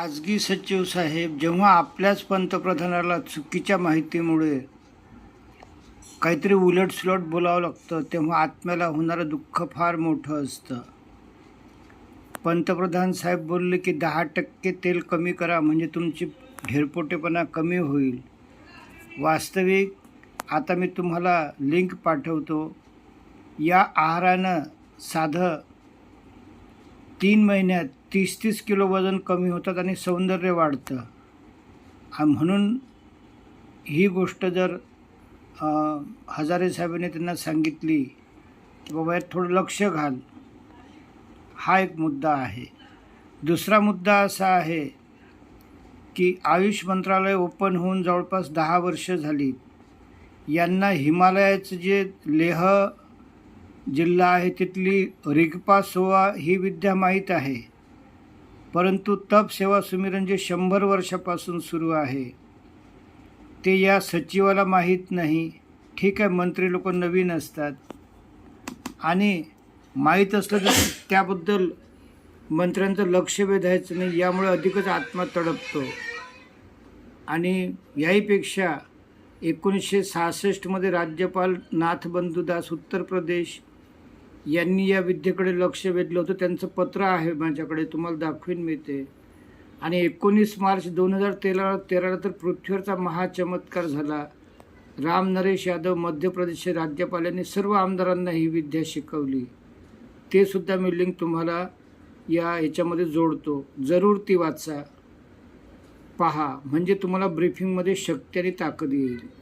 खाजगी सचिव साहेब जेव्हा आपल्याच पंतप्रधानाला चुकीच्या माहितीमुळे काहीतरी उलटसुलट बोलावं लागतं तेव्हा आत्म्याला होणारं दुःख फार मोठं असतं. पंतप्रधान साहेब बोलले की दहा टक्के तेल कमी करा म्हणजे तुमची ढेरपोटेपणा कमी होईल. वास्तविक आता मी तुम्हाला लिंक पाठवतो. या आहारानं साधं तीन महिन्यात तीस तीस किलो वजन कमी होतात आणि सौंदर्य वाढतं. म्हणून ही गोष्ट जर हजारे साहेबांनी त्यांना सांगितली की बाबा यात थोडं लक्ष घाल. हा एक मुद्दा आहे. दुसरा मुद्दा असा आहे की आयुष मंत्रालय ओपन होऊन जवळपास दहा वर्ष झाली. यांना हिमालयाचं जे लेह जिल्हा आहे तिथली रिगपा सोवा ही विद्या माहीत आहे. परंतु तप सेवा सुमिरन जे शंभर वर्षापासून सुरू आहे. ते या सचिवाला माहीत नाही. ठीक आहे मंत्री लोक नवीन असतात. आणि माहीत असलं तर त्याबद्दल मंत्र्यांचं लक्ष वेधायचं नाही यामुळे अधिकच आत्मा तडपतो. आणि याहीपेक्षा एकोणीसशे सहासष्टमध्ये राज्यपाल नाथबंधू दास उत्तर प्रदेश यांनी या विद्येकडे लक्ष वेधलं होतं. त्यांचं पत्र आहे माझ्याकडे तुम्हाला दाखवीन मी ते. आणि एकोणीस मार्च दोन हजार तेरा तेराला तर पृथ्वीवरचा महाचमत्कार झाला. राम नरेश यादव मध्य प्रदेशचे राज्यपाल यांनी सर्व आमदारांना ही विद्या शिकवली. ते सुद्धा मी लिंक तुम्हाला या ह्याच्यामध्ये जोडतो. जरूर ती वाचा. पहा म्हणजे तुम्हाला ब्रीफिंगमध्ये शक्ती आणि ताकद येईल.